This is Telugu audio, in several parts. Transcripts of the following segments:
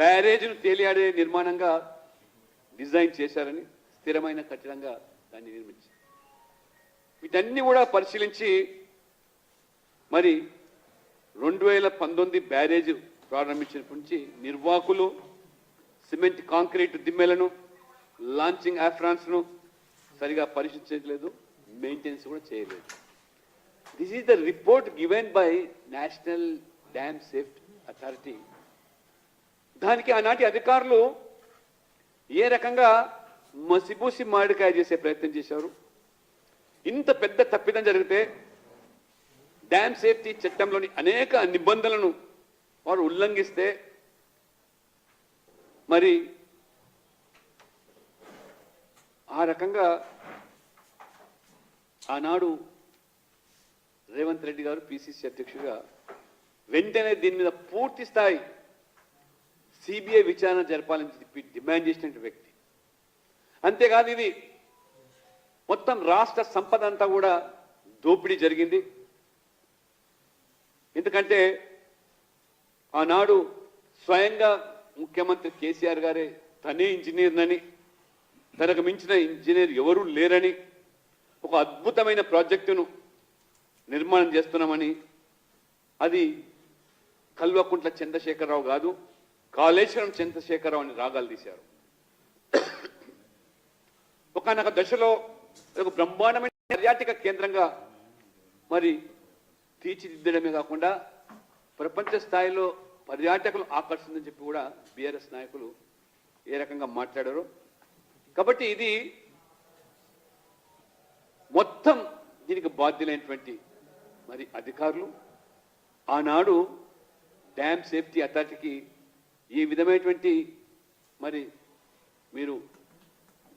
బ్యారేజ్ను తేలియాడే నిర్మాణంగా డిజైన్ చేశారని స్థిరమైన కట్టడంగా దాన్ని నిర్మించారు. వీటన్ని కూడా పరిశీలించి మరి రెండు వేల పంతొమ్మిది బ్యారేజ్ ప్రారంభించినప్పటి నుంచి నిర్వాహకులు సిమెంట్ కాంక్రీట్ దిమ్మెలను లాంచింగ్ ఆఫ్రాన్స్ను సరిగా పరిశీలించలేదు మెయింటెనెన్స్ కూడా చేయలేదు. This is the report given by National Dam Safety Authority దానికి ఆనాటి అధికారులు ఏ రకంగా మసిబూసి మామిడికాయ చేసే ప్రయత్నం చేశారు? ఇంత పెద్ద తప్పిదం జరిగితే డ్యామ్ సేఫ్టీ చట్టంలోని అనేక నిబంధనలను వారు ఉల్లంఘిస్తే మరి ఆ రకంగా ఆనాడు రేవంత్ రెడ్డి గారు పిసిసి అధ్యక్షుడిగా వెంటనే దీని మీద పూర్తి స్థాయి సిబిఐ విచారణ జరపాలని చెప్పి డిమాండ్ చేసినటువంటి వ్యక్తి. అంతేకాదు ఇది మొత్తం రాష్ట్ర సంపద అంతా కూడా దోపిడీ జరిగింది. ఎందుకంటే ఆనాడు స్వయంగా ముఖ్యమంత్రి కేసీఆర్ గారే తనే ఇంజనీర్నని తనకు మించిన ఇంజనీర్ ఎవరూ లేరని ఒక అద్భుతమైన ప్రాజెక్టును నిర్మాణం చేస్తున్నామని అది కల్వకుంట్ల చంద్రశేఖరరావు కాదు కాళేశ్వరం చంద్రశేఖరరావు అని రాగాలు తీశారు. ఒకనొక దశలో ఒక బ్రహ్మాండమైన పర్యాటక కేంద్రంగా మరి తీర్చిదిద్దడమే కాకుండా ప్రపంచ స్థాయిలో పర్యాటకులు ఆకర్షిందని చెప్పి కూడా బీఆర్ఎస్ నాయకులు ఏ రకంగా మాట్లాడారు. కాబట్టి ఇది మొత్తం దీనికి బాధ్యులైనటువంటి మరి అధికారులు. ఆనాడు డ్యామ్ సేఫ్టీ అథారిటీకి ఈ విధమైనటువంటి మరి మీరు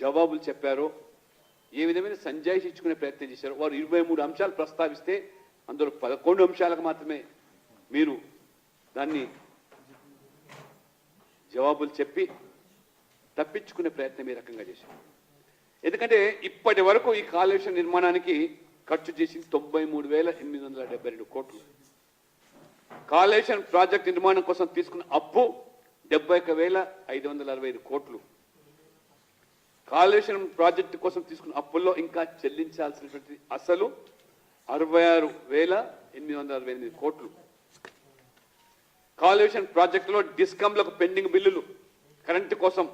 జవాబులు చెప్పారో ఏ విధమైన సంజాయిషి ఇచ్చుకునే ప్రయత్నం చేశారో వారు ఇరవై మూడు అంశాలు ప్రస్తావిస్తే అందులో పదకొండు అంశాలకు మాత్రమే మీరు దాన్ని జవాబులు చెప్పి తప్పించుకునే ప్రయత్నం ఈ రకంగా చేశారు. ఎందుకంటే ఇప్పటి వరకు ఈ కాలుష్య నిర్మాణానికి ఖర్చు చేసింది తొంభై మూడు వేల ఎనిమిది వందల డెబ్బై రెండు కోట్లు. కాళేశ్వరం ప్రాజెక్ట్ నిర్మాణం కోసం తీసుకున్న అప్పు డెబ్బై ఒక వేల ఐదు వందల అరవై ఐదు కోట్లు. కాళేశ్వరం ప్రాజెక్టు కోసం తీసుకున్న అప్పుల్లో ఇంకా చెల్లించాల్సినటువంటి అసలు అరవై ఆరు వేల ఎనిమిది వందల అరవై ఎనిమిది కోట్లు. కాళేశ్వరం ప్రాజెక్టులో డిస్కంలకు పెండింగ్ బిల్లులు కరెంటు కోసం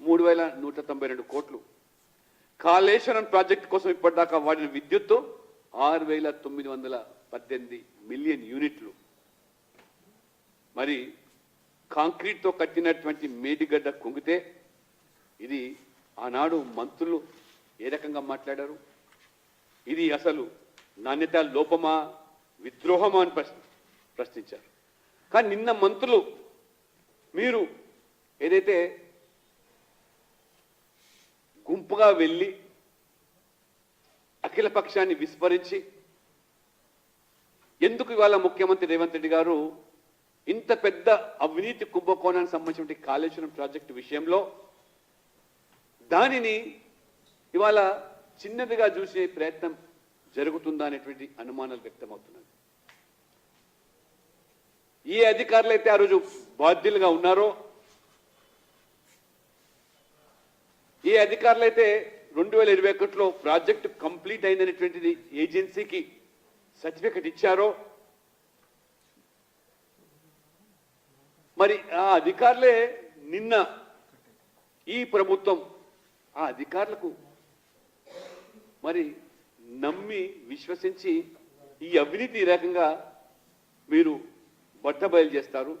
మూడు వేల నూట తొంభై రెండు కోట్లు. కాళేశ్వరం ప్రాజెక్టు కోసం ఇప్పటిదాకా వాడిన విద్యుత్తు ఆరు వేల తొమ్మిది వందల పద్దెనిమిది మిలియన్ యూనిట్లు. మరి కాంక్రీట్తో కట్టినటువంటి మేడిగడ్డ కుంగితే ఇది ఆనాడు మంత్రులు ఏ రకంగా మాట్లాడారు? ఇది అసలు నాణ్యత లోపమా విద్రోహమా అని ప్రశ్న ప్రశ్నించారు. కానీ నిన్న మంత్రులు మీరు ఏదైతే గుంపుగా వెళ్ళి అఖిల పక్షాన్ని విస్మరించి ఎందుకు ఇవాళ ముఖ్యమంత్రి రేవంత్ రెడ్డి గారు ఇంత పెద్ద అవినీతి కుంభకోణానికి సంబంధించిన కాళేశ్వరం ప్రాజెక్టు విషయంలో దానిని ఇవాళ చిన్నదిగా చూసే ప్రయత్నం జరుగుతుందా అనేటువంటి అనుమానాలు వ్యక్తమవుతున్నాయి. ఏ అధికారులు అయితే ఆ రోజు బాధ్యులుగా ఉన్నారో ఏ అధికారులు అయితే రెండు వేల ఇరవై ఒకటిలో ప్రాజెక్టు కంప్లీట్ అయిందనేటువంటిది ఏజెన్సీకి సర్టిఫికెట్ ఇచ్చారో మరి ఆ అధికారులే నిన్న ఈ ప్రభుత్వం ఆ అధికారులకు మరి నమ్మి విశ్వసించి ఈ అవినీతి రకంగా మీరు బట్టబయలు చేస్తారు.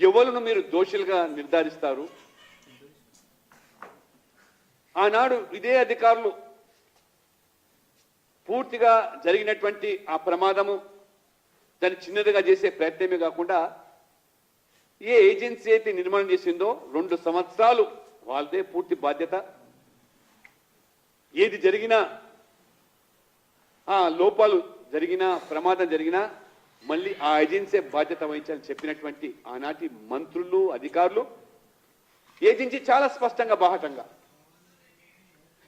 ఎవరును మీరు దోషులుగా నిర్ధారిస్తారు? ఆనాడు ఇదే అధికారులు పూర్తిగా జరిగినటువంటి ఆ ప్రమాదము దాన్ని చిన్నదిగా చేసే ప్రయత్నమే కాకుండా ఏ ఏజెన్సీ అయితే నిర్మాణం చేసిందో రెండు సంవత్సరాలు వాళ్ళదే పూర్తి బాధ్యత. ఏది జరిగినా ఆ లోపాలు జరిగినా ప్రమాదం జరిగినా మళ్ళీ ఆ ఏజెన్సీ బాధ్యత వహించాలని చెప్పినటువంటి ఆనాటి మంత్రులు అధికారులు ఏజెన్సీ చాలా స్పష్టంగా బాహటంగా.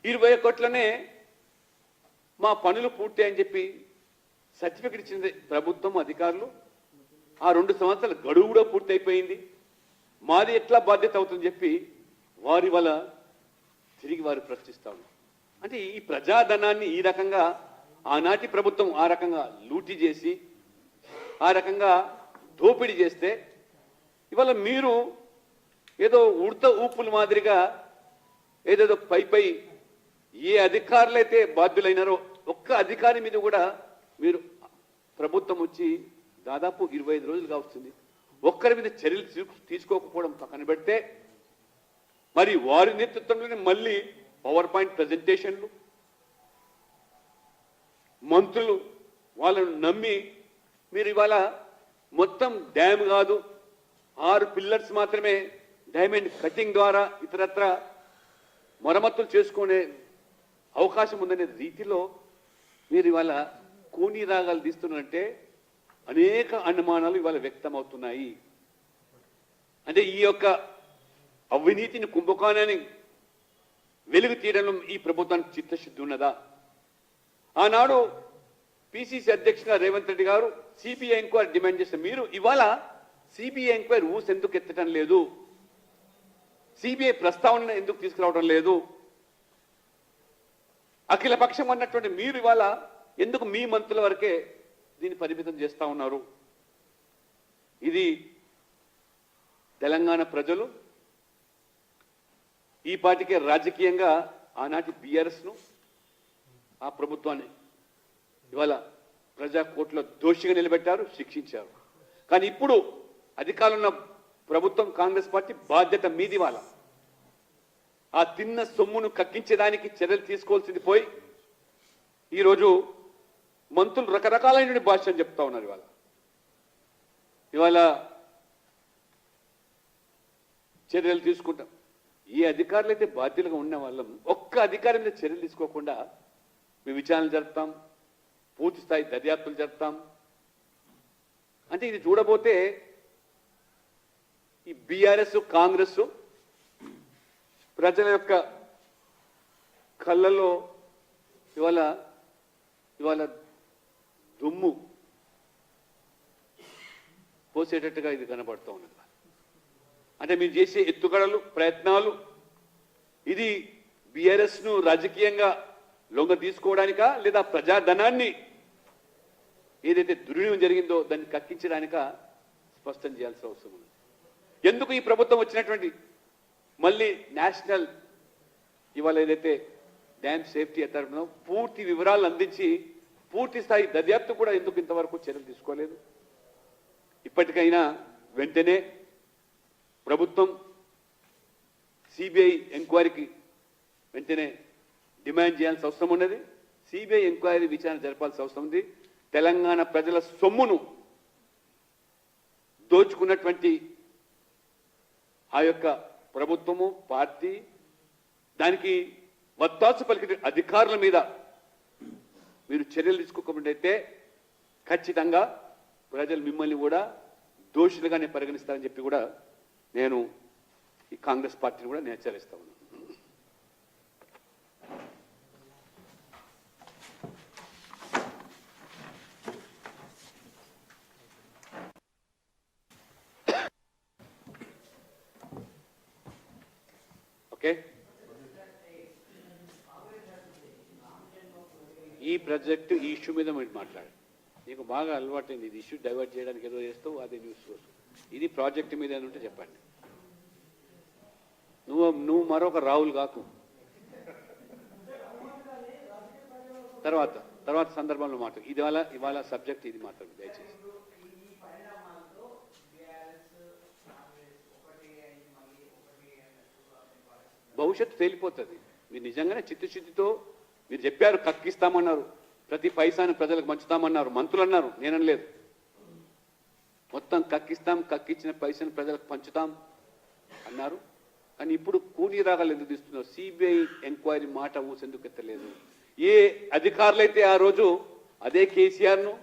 ఇరవై కోట్లనే మా పనులు పూర్తి అని చెప్పి సర్టిఫికెట్ ఇచ్చింది ప్రభుత్వం అధికారులు. ఆ రెండు సంవత్సరాల గడువు కూడా పూర్తయిపోయింది. మాది ఎట్లా బాధ్యత అవుతుందని చెప్పి వారి వల్ల తిరిగి వారు ప్రశ్నిస్తా అంటే ఈ ప్రజాధనాన్ని ఈ రకంగా ఆనాటి ప్రభుత్వం ఆ రకంగా లూటీ చేసి ఆ రకంగా దోపిడీ చేస్తే ఇవాళ మీరు ఏదో ఉడత ఊపుల మాదిరిగా ఏదేదో పై పై ఏ అధికారులైతే బాధ్యులైనారో ఒక్క అధికారి మీద కూడా మీరు ప్రభుత్వం వచ్చి దాదాపు ఇరవై ఐదు రోజులుగా వస్తుంది. ఒక్కరి మీద చర్యలు తీసుకోకపోవడం పక్కన పెడితే మరి వారి నేతృత్వంలోనే మళ్ళీ పవర్ పాయింట్ ప్రజెంటేషన్లు మంత్రులు వాళ్ళను నమ్మి మీరు ఇవాళ మొత్తం డ్యామ్ కాదు ఆరు పిల్లర్స్ మాత్రమే డైమండ్ కటింగ్ ద్వారా ఇతరత్ర మరమ్మతులు చేసుకునే అవకాశం ఉందనే రీతిలో మీరు ఇవాళ కూనీ రాగాలు తీస్తున్నారంటే అనేక అనుమానాలు ఇవాళ వ్యక్తమవుతున్నాయి. అంటే ఈ యొక్క అవినీతిని కుంభకోణాన్ని వెలుగు తీయడంలో ఈ ప్రభుత్వానికి చిత్తశుద్ధి ఉన్నదా? ఆనాడు పిసిసి అధ్యక్షుడు రేవంత్ రెడ్డి గారు సిబిఐ ఎంక్వైరీ డిమాండ్ చేసిన మీరు ఇవాళ సిబిఐ ఎంక్వైరీ ఊసి ఎందుకు ఎత్తడం లేదు? సిబిఐ ప్రస్తావన ఎందుకు తీసుకురావడం లేదు? అఖిల పక్షం అన్నటువంటి మీరు ఇవాళ ఎందుకు మీ మంత్రుల వరకే దీన్ని పరిమితం చేస్తా ఉన్నారు. ఇది తెలంగాణ ప్రజలు ఈ పాటికే రాజకీయంగా ఆనాటి బీఆర్ఎస్ను ఆ ప్రభుత్వాన్ని ఇవాళ ప్రజా కోర్టులో దోషిగా నిలబెట్టారు శిక్షించారు. కానీ ఇప్పుడు అధికారంలో ఉన్న ప్రభుత్వం కాంగ్రెస్ పార్టీ బాధ్యత మీది వాళ్ళ ఆ తిన్న సొమ్మును కక్కించడానికి చర్యలు తీసుకోవాల్సింది పోయి ఈరోజు మంత్రులు రకరకాలైన అని చెప్తా ఉన్నారు ఇవాళ. ఇవాళ చర్యలు తీసుకుంటాం. ఏ అధికారులు అయితే బాధ్యులుగా ఉన్న వాళ్ళం. ఒక్క అధికారి మీద చర్యలు తీసుకోకుండా మేము విచారణ జరుపుతాం పూర్తి స్థాయి దర్యాప్తులు జరుపుతాం. అంటే ఇది చూడబోతే ఈ బీఆర్ఎస్ కాంగ్రెస్ ప్రజల యొక్క కళ్ళలో ఇవాళ ఇవాళ దుమ్ము పోసేటట్టుగా ఇది కనబడుతూ ఉన్నది. అంటే మీరు చేసే ఎత్తుగడలు ప్రయత్నాలు ఇది బీఆర్ఎస్ను రాజకీయంగా లొంగ తీసుకోవడానికా లేదా ప్రజాధనాన్ని ఏదైతే దుర్వినియోగం జరిగిందో దాన్ని కక్కించడానిక స్పష్టం చేయాల్సిన అవసరం ఉంది ఎందుకు ఈ ప్రభుత్వం వచ్చినటువంటి? మళ్ళీ నేషనల్ ఇవాళ ఏదైతే డ్యామ్ సేఫ్టీ అథారిటీ పూర్తి వివరాలు అందించి పూర్తి స్థాయి దర్యాప్తు కూడా ఎందుకు ఇంతవరకు చర్యలు తీసుకోలేదు? ఇప్పటికైనా వెంటనే ప్రభుత్వం సిబిఐ ఎంక్వైరీకి వెంటనే డిమాండ్ చేయాల్సిన అవసరం ఉన్నది. సిబిఐ ఎంక్వైరీ విచారణ జరపాల్సిన అవసరం ఉంది. తెలంగాణ ప్రజల సొమ్మును దోచుకున్నటువంటి ఆ యొక్క ప్రభుత్వము పార్టీ దానికి వత్తాసు పలికిన అధికారుల మీద మీరు చర్యలు తీసుకోకపోతే ఖచ్చితంగా ప్రజలు మిమ్మల్ని కూడా దోషులుగానే పరిగణిస్తారని చెప్పి కూడా నేను ఈ కాంగ్రెస్ పార్టీని కూడా నేను హెచ్చరిస్తా ఉన్నాను. ఓకే? ఈ ప్రాజెక్టు ఈ ఇష్యూ మీద మీరు మాట్లాడండి. నీకు బాగా అలవాటైంది ఇది ఇష్యూ డైవర్ట్ చేయడానికి ఏదో చేస్తావు అదే న్యూస్ సోర్స్ ఇది ప్రాజెక్ట్ మీద ఉంటే చెప్పండి. నువ్వు నువ్వు మరొక రాహుల్ కాకు. తర్వాత తర్వాత సందర్భంలో మాట్లాడు ఇది ఇవాళ ఇవాళ సబ్జెక్ట్ ఇది మాత్రం దయచేసి. భవిష్యత్తు తేలిపోతుంది. మీరు నిజంగానే చిత్తశుద్ధితో మీరు చెప్పారు కక్కిస్తామన్నారు. ప్రతి పైసాను ప్రజలకు పంచుతామన్నారు. మంత్రులు అన్నారు. నేననలేదు. మొత్తం కక్కిస్తాం కక్కిచ్చిన పైసను ప్రజలకు పంచుతాం అన్నారు. కానీ ఇప్పుడు కూలీ రాగాలు ఎందుకు తీస్తున్నారు సిబిఐ ఎంక్వైరీ మాట ఊసెందుకు ఎత్తలేదు. ఏ అధికారులైతే ఆ రోజు అదే కేసీఆర్ను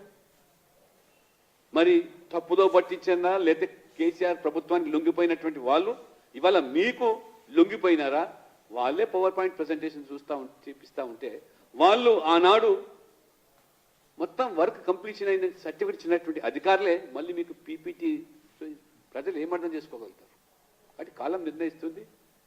మరి తప్పుదో పట్టించిందా? లేకపోతే కేసీఆర్ ప్రభుత్వానికి లొంగిపోయినటువంటి వాళ్ళు? ఇవాళ మీకు లొంగిపోయినారా? వాళ్ళే పవర్ పాయింట్ ప్రజెంటేషన్ చూస్తూ చూపిస్తూ చూపిస్తా ఉంటే వాళ్ళు ఆనాడు మొత్తం వర్క్ కంప్లీషన్ అయిన సర్టిఫికేట్ ఇచ్చినటువంటి అధికారులే మళ్ళీ మీకు పీపీటీ ప్రజలు ఏమర్థం చేసుకోగలుగుతారు? కాలం నిర్ణయిస్తుంది.